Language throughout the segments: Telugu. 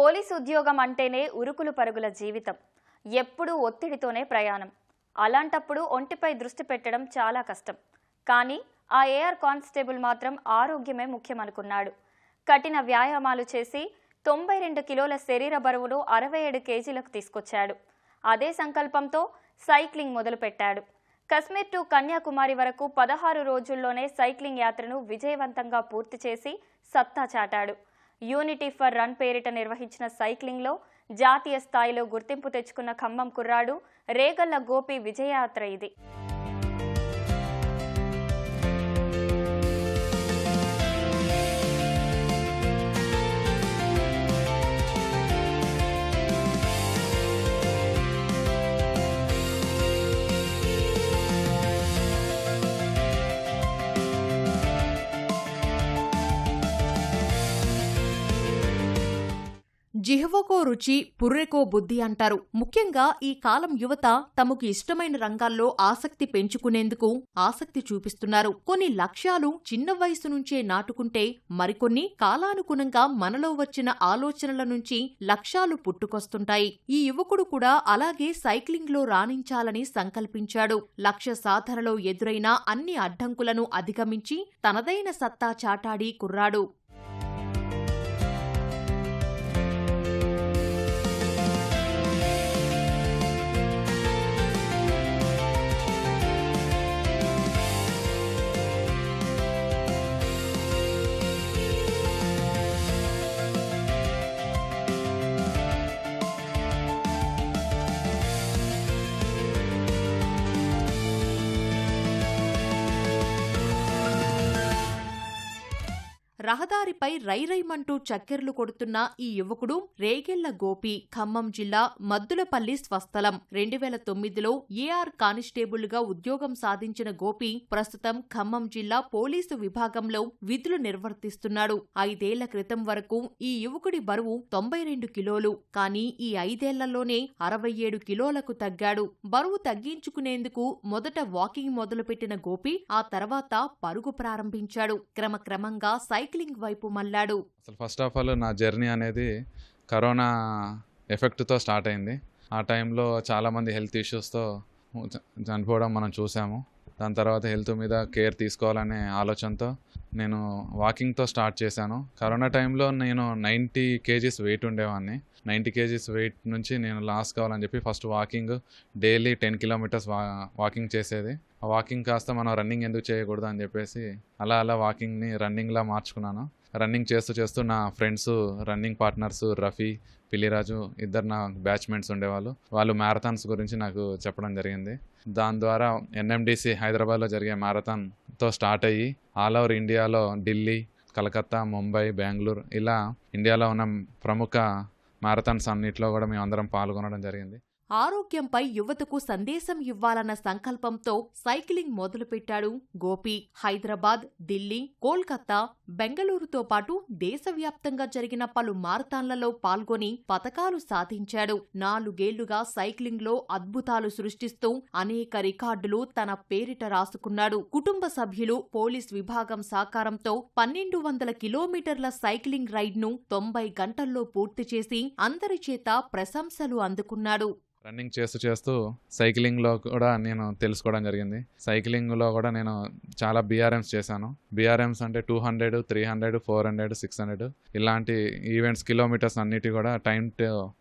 పోలీసు ఉద్యోగం అంటేనే ఉరుకులు పరుగుల జీవితం. ఎప్పుడూ ఒత్తిడితోనే ప్రయాణం. అలాంటప్పుడు ఒంటిపై దృష్టి పెట్టడం చాలా కష్టం. కానీ ఆ ఏఆర్ కానిస్టేబుల్ మాత్రం ఆరోగ్యమే ముఖ్యమనుకున్నాడు. కఠిన వ్యాయామాలు చేసి తొంభై రెండు కిలోల శరీర బరువును అరవై ఏడు కేజీలకు తీసుకొచ్చాడు. అదే సంకల్పంతో సైక్లింగ్ మొదలుపెట్టాడు. కశ్మీర్ టు కన్యాకుమారి వరకు పదహారు రోజుల్లోనే సైక్లింగ్ యాత్రను విజయవంతంగా పూర్తి చేసి సత్తా చాటాడు. యూనిటీ ఫర్ రన్ పేరిట నిర్వహించిన సైక్లింగ్లో జాతీయ స్థాయిలో గుర్తింపు తెచ్చుకున్న ఖమ్మం కుర్రాడు రేగల్ల గోపి విజయయాత్ర ఇది. జిహ్వకో రుచి పుర్రెకో బుద్ధి అంటారు. ముఖ్యంగా ఈ కాలం యువత తమకు ఇష్టమైన రంగాల్లో ఆసక్తి పెంచుకునేందుకు ఆసక్తి చూపిస్తున్నారు. కొన్ని లక్ష్యాలు చిన్న వయసు నుంచే నాటుకుంటే మరికొన్ని కాలానుగుణంగా మనలో వచ్చిన ఆలోచనల నుంచి లక్ష్యాలు పుట్టుకొస్తుంటాయి. ఈ యువకుడు కూడా అలాగే సైక్లింగ్లో రాణించాలని సంకల్పించాడు. లక్ష్య సాధనలో ఎదురైన అన్ని అడ్డంకులను అధిగమించి తనదైన సత్తా చాటాడి కుర్రాడు. రహదారిపై రైరైమంటూ చక్కెర్లు కొడుతున్న ఈ యువకుడు రేగెళ్ళ గోపి ఖమ్మం జిల్లా మద్దులపల్లి స్వస్థలం. రెండు వేల తొమ్మిదిలో ఏఆర్ కానిస్టేబుల్గా ఉద్యోగం సాధించిన గోపి ప్రస్తుతం ఖమ్మం జిల్లా పోలీసు విభాగంలో విధులు నిర్వర్తిస్తున్నాడు. ఐదేళ్ళ క్రితం వరకు ఈ యువకుడి బరువు తొంభై రెండు కిలోలు. కానీ ఈ ఐదేళ్ళలోనే అరవై ఏడు కిలోలకు తగ్గాడు. బరువు తగ్గించుకునేందుకు మొదట వాకింగ్ మొదలుపెట్టిన గోపి ఆ తర్వాత పరుగు ప్రారంభించాడు. క్రమక్రమంగా సైక్లింగ్ వైపు మళ్ళాడు. అసలు ఫస్ట్ ఆఫ్ ఆల్ నా జర్నీ అనేది కరోనా ఎఫెక్ట్తో స్టార్ట్ అయింది. ఆ టైంలో చాలామంది హెల్త్ ఇష్యూస్తో చనిపోవడం మనం చూసాము. దాని తర్వాత హెల్త్ మీద కేర్ తీసుకోవాలనే ఆలోచనతో నేను వాకింగ్తో స్టార్ట్ చేశాను. కరోనా టైంలో నేను నైంటీ కేజీస్ వెయిట్ ఉండేవాడిని నైంటీ కేజీస్ వెయిట్ నుంచి నేను లాస్ కావాలని చెప్పి first walking daily ten kilometres వా వాకింగ్ చేసేది. వాకింగ్ కాస్త మనం రన్నింగ్ ఎందుకు చేయకూడదు అని చెప్పేసి అలా అలా వాకింగ్ని రన్నింగ్లా మార్చుకున్నాను. రన్నింగ్ చేస్తూ చేస్తూ నా friends running partners Rafi Pilliraju ఇద్దరు నా బ్యాచ్మెంట్స్ ఉండేవాళ్ళు. వాళ్ళు మ్యారథాన్స్ గురించి నాకు చెప్పడం జరిగింది. దాని ద్వారా ఎన్ఎండిసి హైదరాబాద్లో జరిగే మ్యారథాన్తో స్టార్ట్ అయ్యి ఆల్ ఓవర్ ఇండియాలో ఢిల్లీ కలకత్తా ముంబై బెంగళూరు ఇలా ఇండియాలో ఉన్న ప్రముఖ మ్యారథాన్స్ అన్నింటిలో కూడా మేము అందరం పాల్గొనడం జరిగింది. ఆరోగ్యంపై యువతకు సందేశం ఇవ్వాలన్న సంకల్పంతో సైక్లింగ్ మొదలుపెట్టాడు గోపి. హైదరాబాద్ ఢిల్లీ కోల్కతా బెంగళూరుతో పాటు దేశవ్యాప్తంగా జరిగిన పలు మారథాన్లలో పాల్గొని పతకాలు సాధించాడు. నాలుగేళ్ళుగా సైక్లింగ్లో అద్భుతాలు సృష్టిస్తూ అనేక రికార్డులు తన పేరిట రాసుకున్నాడు. కుటుంబ సభ్యులు పోలీస్ విభాగం సహకారంతో పన్నెండు వందల కిలోమీటర్ల సైక్లింగ్ రైడ్ను తొంభై గంటల్లో పూర్తి చేసి అందరి చేత ప్రశంసలు అందుకున్నాడు. రన్నింగ్ చేస్తూ చేస్తూ సైక్లింగ్లో కూడా నేను తెలుసుకోవడం జరిగింది. సైక్లింగ్లో కూడా నేను చాలా బీఆర్ఎమ్స్ చేశాను. బీఆర్ఎమ్స్ అంటే two hundred three hundred four hundred six hundred ఇలాంటి ఈవెంట్స్ కిలోమీటర్స్ అన్నిటి కూడా టైం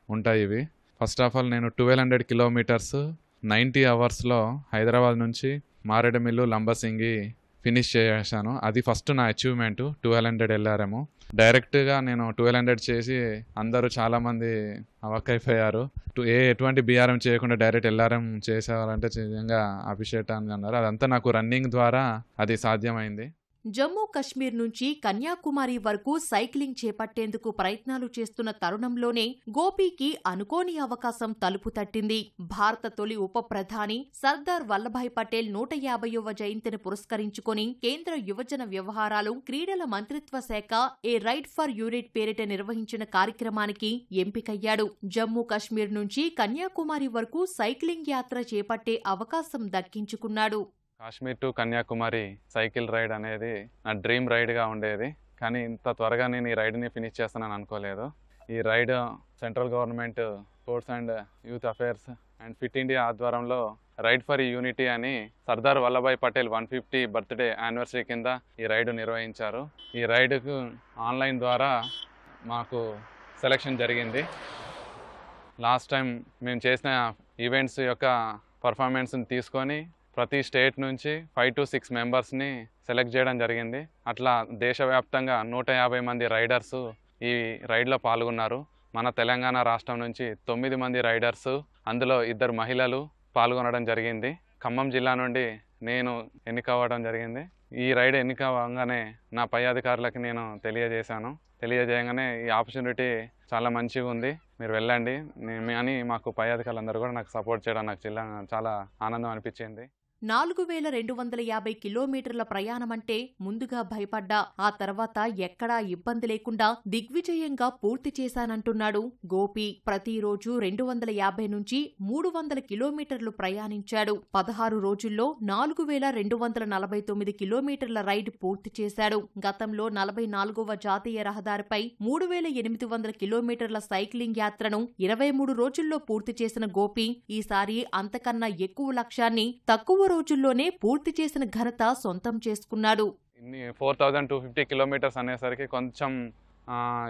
ఉంటాయి ఇవి. ఫస్ట్ ఆఫ్ ఆల్ నేను ట్వెల్వ్ హండ్రెడ్ కిలోమీటర్స్ నైంటీ అవర్స్లో హైదరాబాద్ నుంచి మారేడుమిల్లు లంబసింగి ఫినిష్ చేశాను. అది ఫస్ట్ నా అచీవ్మెంట్ ట్వెల్వ్ హండ్రెడ్ వెళ్ళారేమో డైరెక్ట్గా నేను ట్వెల్వ్ హండ్రెడ్ చేసి అందరూ చాలామంది అవక్కైపోయారు టు- ఏ ఎటువంటి బీఆర్ఎం చేయకుండా డైరెక్ట్ ఎల్ఆర్ఎం చేసేవారంటే నిజంగా అభిషేక్ అని అన్నారు అదంతా నాకు రన్నింగ్ ద్వారా అది సాధ్యమైంది. జమ్మూ కశ్మీర్ నుంచి కన్యాకుమారి వరకు సైక్లింగ్ చేపట్టేందుకు ప్రయత్నాలు చేస్తున్న తరుణంలోనే గోపీకి అనుకోని అవకాశం తలుపు తట్టింది. భారత తొలి ఉప ప్రధాని సర్దార్ వల్లభాయ్ పటేల్ నూట యాభైవ జయంతిని పురస్కరించుకొని కేంద్ర యువజన వ్యవహారాలు క్రీడల మంత్రిత్వ శాఖ ఏ రైడ్ ఫర్ యూనిట్ పేరిట నిర్వహించిన కార్యక్రమానికి ఎంపికయ్యాడు. జమ్మూ కశ్మీర్ నుంచి కన్యాకుమారి వరకు సైక్లింగ్ యాత్ర చేపట్టే అవకాశం దక్కించుకున్నాడు. Kashmir to Kanyakumari cycle ride అనేది నా డ్రీమ్ రైడ్గా ఉండేది. కానీ ఇంత త్వరగా నేను ఈ రైడ్ని ఫినిష్ చేస్తానని అనుకోలేదు. ఈ ride central government sports and youth affairs and fit India ఆధ్వర్యంలో రైడ్ ఫర్ యూనిటీ అని Sardar Vallabhbhai Patel one fifty birthday anniversary కింద ఈ రైడ్ నిర్వహించారు. ఈ రైడ్కు ఆన్లైన్ ద్వారా మాకు సెలెక్షన్ జరిగింది. లాస్ట్ టైం మేము చేసిన ఈవెంట్స్ యొక్క పర్ఫార్మెన్స్ని తీసుకొని ప్రతి స్టేట్ నుంచి ఫైవ్ టు సిక్స్ మెంబర్స్ని సెలెక్ట్ చేయడం జరిగింది. అట్లా దేశవ్యాప్తంగా నూట యాభై మంది రైడర్స్ ఈ రైడ్లో పాల్గొన్నారు. మన తెలంగాణ రాష్ట్రం నుంచి తొమ్మిది మంది రైడర్స్ అందులో ఇద్దరు మహిళలు పాల్గొనడం జరిగింది. ఖమ్మం జిల్లా నుండి నేను ఎన్నిక అవ్వడం జరిగింది. ఈ రైడ్ ఎన్నిక అవ్వగానే నా పై అధికారులకు నేను తెలియజేశాను. తెలియజేయగానే ఈ ఆపర్చునిటీ చాలా మంచిగా ఉంది. మీరు వెళ్ళండి. అని మాకు పై అధికారులందరూ కూడా నాకు సపోర్ట్ చేయడం నాకు జిల్లా చాలా ఆనందం అనిపించింది. నాలుగు వేల రెండు వందల యాభై కిలోమీటర్ల ప్రయాణమంటే ముందుగా భయపడ్డా ఆ తర్వాత ఎక్కడా ఇబ్బంది లేకుండా దిగ్విజయంగా పూర్తి చేశానంటున్నాడు గోపి. ప్రతిరోజు రెండు వందల యాభై నుంచి మూడు వందల కిలోమీటర్లు ప్రయాణించాడు. పదహారు రోజుల్లో నాలుగు వేల రెండు వందల నలభై తొమ్మిది కిలోమీటర్ల రైడ్ పూర్తి చేశాడు. గతంలో నలభై నాలుగవ జాతీయ రహదారిపై మూడు వేల ఎనిమిది వందల కిలోమీటర్ల సైక్లింగ్ యాత్రను ఇరవై మూడు రోజుల్లో పూర్తి చేసిన గోపి ఈసారి అంతకన్నా ఎక్కువ లక్ష్యాన్ని తక్కువ రోజుల్లోనే పూర్తి చేసిన ఘనత సొంతం చేసుకున్నాడు. Four thousand two fifty kilometres అనేసరికి కొంచెం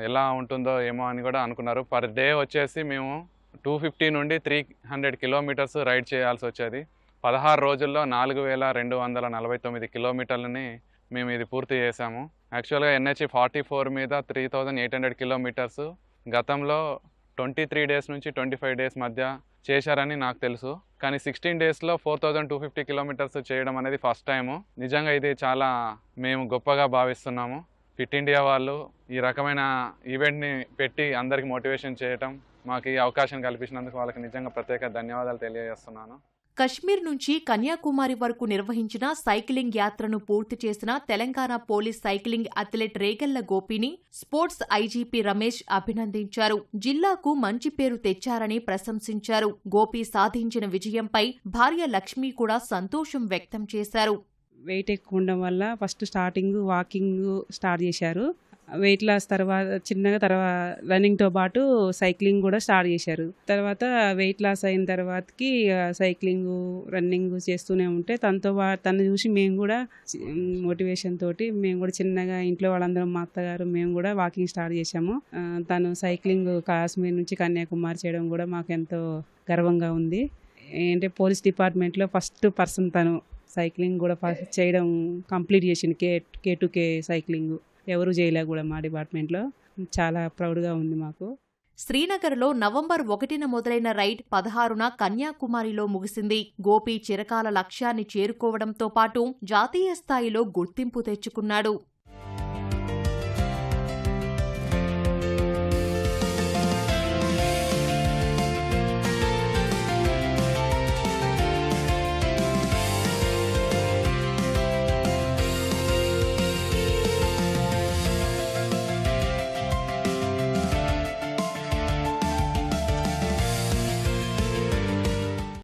ఎలా ఉంటుందో ఏమో అని కూడా అనుకున్నారు. పర్ డే వచ్చేసి మేము టూ ఫిఫ్టీ నుండి త్రీ హండ్రెడ్ కిలోమీటర్స్ రైడ్ చేయాల్సి వచ్చేది. పదహారు రోజుల్లో నాలుగు వేల రెండు వందల నలభై తొమ్మిది కిలోమీటర్లని మేము ఇది పూర్తి చేసాము యాక్చువల్గా ఎన్హెచ్ ఫార్టీ ఫోర్ మీద three thousand eight hundred kilometres. గతంలో ట్వంటీ త్రీ డేస్ నుంచి ట్వంటీ ఫైవ్ డేస్ మధ్య చేశారని నాకు తెలుసు. కానీ సిక్స్టీన్ డేస్లో four thousand two fifty kilometres చేయడం అనేది ఫస్ట్ టైము. నిజంగా ఇది చాలా మేము గొప్పగా భావిస్తున్నాము. ఫిట్ ఇండియా వాళ్ళు ఈ రకమైన ఈవెంట్ని పెట్టి అందరికి మోటివేషన్ చేయటం మాకు ఈ అవకాశం కల్పించినందుకు వాళ్ళకి నిజంగా ప్రత్యేక ధన్యవాదాలు తెలియజేస్తున్నాను. కశ్మీర్ నుంచి కన్యాకుమారి వరకు నిర్వహించిన సైక్లింగ్ యాత్రను పూర్తి చేసిన Telangana police cycling athlete Regalla గోపిని sports IGP Ramesh అభినందించారు. జిల్లాకు మంచి పేరు తెచ్చారని ప్రశంసించారు. గోపి సాధించిన విజయంపై భార్య లక్ష్మి కూడా సంతోషం వ్యక్తం చేశారు. వెయిట్ ఎక్కువ ఉండడం వల్ల ఫస్ట్ స్టార్టింగ్ వాకింగ్ స్టార్ట్ చేశారు. వెయిట్ లాస్ తర్వాత చిన్నగా తర్వాత రన్నింగ్తో పాటు సైక్లింగ్ కూడా స్టార్ట్ చేశారు. తర్వాత వెయిట్ లాస్ అయిన తర్వాతకి సైక్లింగ్ రన్నింగ్ చేస్తూనే ఉంటే తనతో తను చూసి మేము కూడా మోటివేషన్ తోటి మేము కూడా చిన్నగా ఇంట్లో వాళ్ళందరం మా అత్తగారు మేము కూడా వాకింగ్ స్టార్ట్ చేశాము. తను సైక్లింగ్ కాశ్మీర్ నుంచి కన్యాకుమారి చేయడం కూడా మాకు ఎంతో గర్వంగా ఉంది. ఏంటంటే పోలీస్ డిపార్ట్మెంట్లో ఫస్ట్ పర్సన్ తను సైక్లింగ్ కూడా ఫస్ట్ చేయడం కంప్లీట్ చేసింది. K K to K cycling ఎవరు చేయలే కూడా మా డిపార్ట్మెంట్లో. చాలా ప్రౌడ్గా ఉంది మాకు. శ్రీనగర్లో నవంబర్ ఒకటిన మొదలైన రైడ్ పదహారున కన్యాకుమారిలో ముగిసింది. గోపి చిరకాల లక్ష్యాన్ని చేరుకోవడంతో పాటు జాతీయ స్థాయిలో గుర్తింపు తెచ్చుకున్నాడు.